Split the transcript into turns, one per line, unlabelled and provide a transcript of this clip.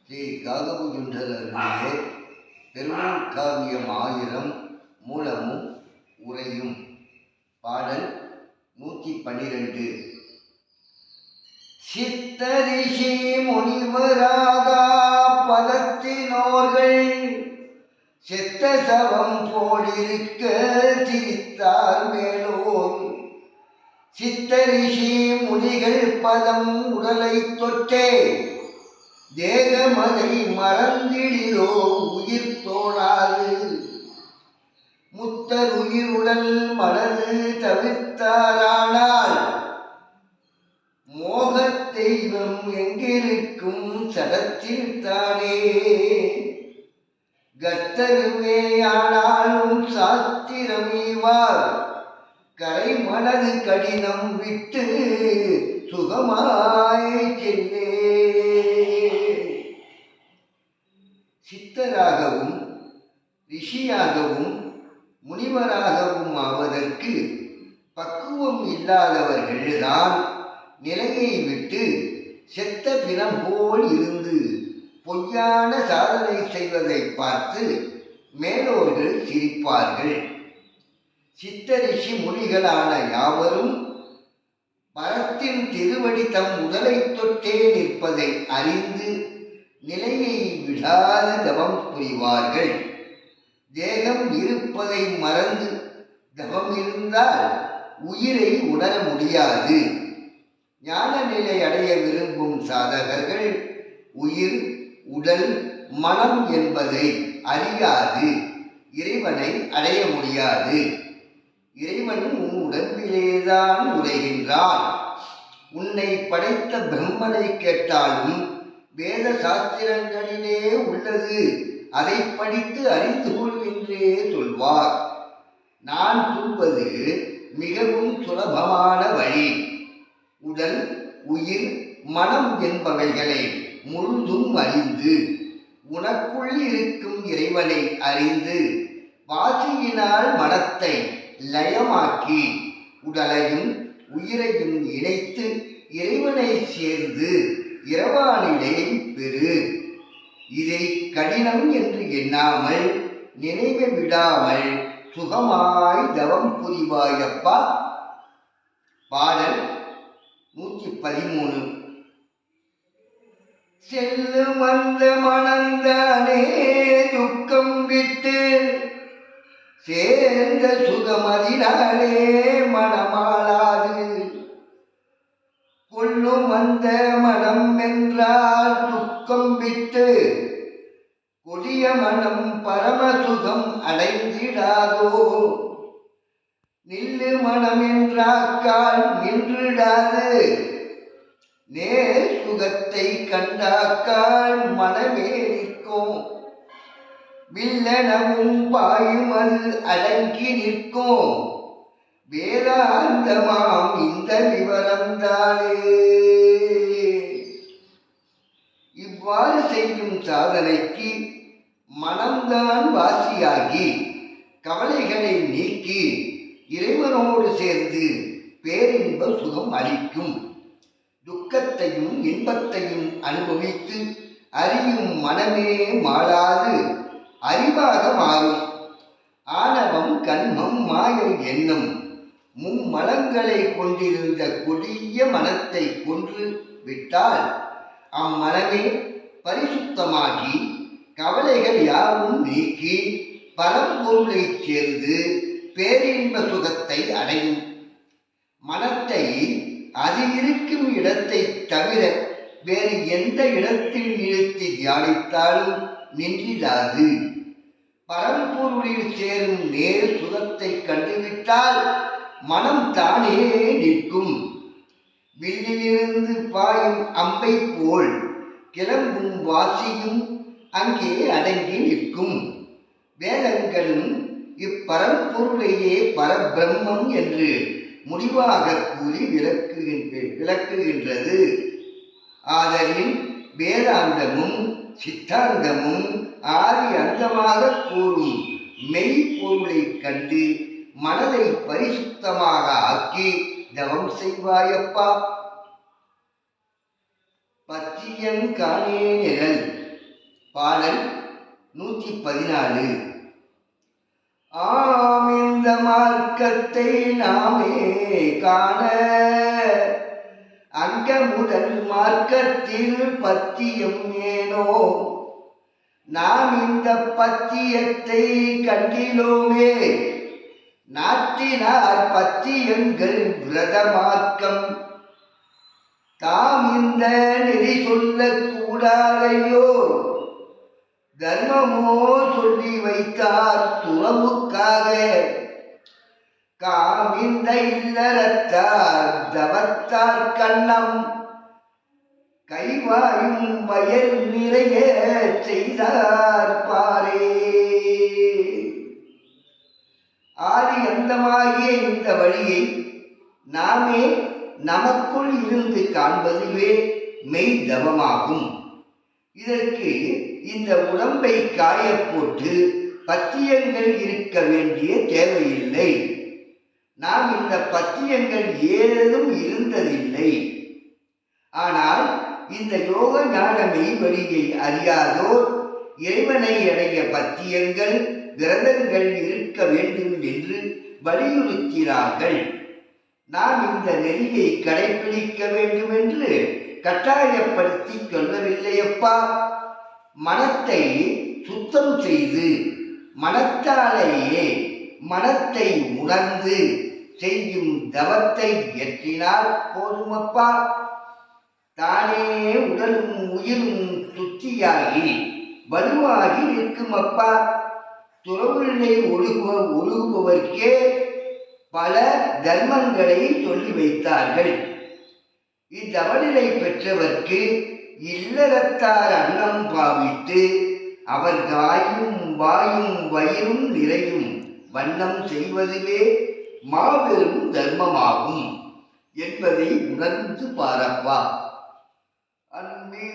ஸ்ரீ காகபுஜுண்டர் பெருமாள் காவியம் ஆயிரம் மூலமும் உரையும் பாடல் நூற்றி பன்னிரெண்டு சித்தரிஷி முனிவராக பதத்தினோர்கள் செத்த சவம் போலிருக்க சிரித்தார் மேலோர் சித்தரிஷி முனிகள் பதம் உடலை தொற்றே. தேகமதை மறந்திடிலோ உயிர் தோணாது. முத்தர் உயிருடல் மனது தவிர்த்தாரானால். மோக தெய்வம் எங்கிருக்கும் சடத்தில் தானே கத்தருமே ஆனாலும் சாஸ்திரமீவார். கரை மனது கடினம் விட்டு சுகமாய் செல்லே. சித்தராகவும் ரிஷியாகவும் முனிவராகவும் ஆவதற்கு பக்குவம் இல்லாதவர்கள்தான் நிலையை விட்டு செத்த பிணம் போல் இருந்து பொய்யான சாதனை செய்வதை பார்த்து மேலோர்கள் சிரிப்பார்கள். சித்தரிஷி முனிகளான யாவரும் மரத்தின் திருவடி தம் உடலை தொட்டே நிற்பதை அறிந்து நிலையை விடாத தவம் புரிவார்கள். தேகம் இருப்பதை மறந்து தவம் இருந்தால் உயிரை உணர முடியாது. ஞான நிலை அடைய விரும்பும் சாதகர்கள் உயிர் உடல் மனம் என்பதை அறியாது. இறைவனை அடைய முடியாது. இறைவன் உன் உடம்பிலேதான் உரைகின்றான். உன்னை படைத்த பிரம்மனை கேட்டாலும் வேத சாஸ்திரங்களிலே உள்ளது. அதை படித்து அறிந்து கொள் என்றே சொல்வார். நான் சொல்வது மிகவும் சுலபமான வழி. உடல் உயிர் மனம் என்பவைகளை முழுதும் அறிந்து உனக்குள் இருக்கும் இறைவனை அறிந்து வாசியினால் மனத்தை லயமாக்கி உடலையும் உயிரையும் இணைத்து இறைவனை சேர்ந்து இரவானிலையை பெறு. இதை கடினம் என்று எண்ணாமல் நினைவு விடாமல் சுகமாய் தவம் புரிவாயப்பா. பாடல் நூற்றி பதிமூணு. செல்லும் அந்த மணந்தானே துக்கம் விட்டு சேர்ந்த சுகமதினாலே மனமாளாது. கொள்ளும் அந்த மனம் என்றால் துக்கம் விட்டு கொடிய மனம் பரமசுகம் அடைந்திடாதோ? நில்லு மனம் என்றாக்கால் நின்றுடாது. நேர் சுகத்தை கண்டாக்கால் மனமே நிற்கும். வில்லனமும் பாயும் அடங்கி நிற்கும். வேதாந்தமாம் இந்த விவரம்தானே இவ்வாறு செய்யும் சாதனைக்கு மனம்தான் வாசியாகி கவலைகளை நீக்கி இறைவனோடு சேர்ந்து பேரின்ப சுகம் அளிக்கும். துக்கத்தையும் இன்பத்தையும் அனுபவித்து அறியும் மனமே மாறாது. அறிவாக மாறும் ஆணவம் கண்மம் மாயம் எண்ணம் மும்மலங்களை கொண்டிருந்த கொடிய மனத்தை கொன்று விட்டால் அம்மனமே பரிசுத்தமாகி கவலைகள் யாவும் நீக்கி பரம்பொருளை சேர்ந்து பேரின்ப சுகத்தை அடையும். மனத்தை அது இருக்கும் இடத்தை தவிர வேறு எந்த இடத்தில் நிறுத்தி தியானித்தாலும் நின்றிடாது. பரம்பொருளில் சேரும் நேர் சுகத்தை கண்டுவிட்டால் மனம் தானே நிற்கும். வில்லிலிருந்து பாயும் அம்பை போல் கிளம்பும் வாசியும் அங்கே அடங்கி நிற்கும். வேதங்களும் இப்பரம்பொருளையே பரபிரம்மம் என்று முடிவாக கூறி விளக்குகின்ற விளக்குகின்றது. ஆதலின் வேதாந்தமும் சித்தாந்தமும் ஆறு அங்கமாக கூறும் மெய்ப்பொருளை கண்டு மனதை பரிசுத்தமாக ஆக்கி தவம் செய்வாயப்பா. பத்தியன் காணே நிழல். பாடல் நூற்றி பதினாலு ஆம் இந்த மார்க்கத்தை நாமே காண அங்க முதல் மார்க்கத்தில் பத்தியம் ஏனோ? நாம் இந்த பத்தியத்தை கண்டிலோமே. நாட்டினார் பத்தியங்கள் விரத மார்க்கம் தாம் இந்த நெறி சொல்லக்கூடாதையோ தர்மமோ சொல்லி வைத்தார் துறவுக்காக. காமிந்த இல்லறத்தார் தவத்தார் கண்ணம். கைவாயும் வயல் நிறைய செய்தார் பாரே. ஆதி அந்தமாகிய இந்த வழியை நாமே நமக்குள் இருந்து காண்பதுவே மெய் தவமாகும் இதற்கு இந்த உடம்பை காயப்போட்டு பத்தியங்கள் இருக்க வேண்டிய தேவையில்லை. நாம் இந்த பத்தியங்கள் ஏதும் இருந்ததில்லை. ஆனால் இந்த யோக ஞானமை வழியை அறியாதோர் இறைவனை அடைய பத்தியங்கள் விரதங்கள் இருக்க வேண்டும் என்று வலியுறுத்தினார்கள். நாம் இந்த நெறியை கடைபிடிக்க வேண்டும் என்று கட்டாயப்படுத்தி சொல்லவில்லையப்பா மனத்தை சுத்தம் செய்து மனத்தாலேயே மனத்தை உணர்ந்து செய்யும் தவத்தை இயற்றினால் போதுமப்பா. தானே உடலும் உயிரும் சுத்தியாகி வலுவாகி நிற்கும் அப்பா துறவுகளை ஒழுகுவ ஒழுகுபவர்க்கே பல தர்மங்களை சொல்லி வைத்தார்கள். இத்தவநிலை பெற்றவர்க்கு இல்லறத்தார் அன்னம் பாவித்து அவர் காயும் வாயும் வயிறும் நிறையும் வண்ணம் செய்வதுவே மாபெரும் தர்மமாகும் என்பதை உணர்ந்து பாரப்பா. அன்பே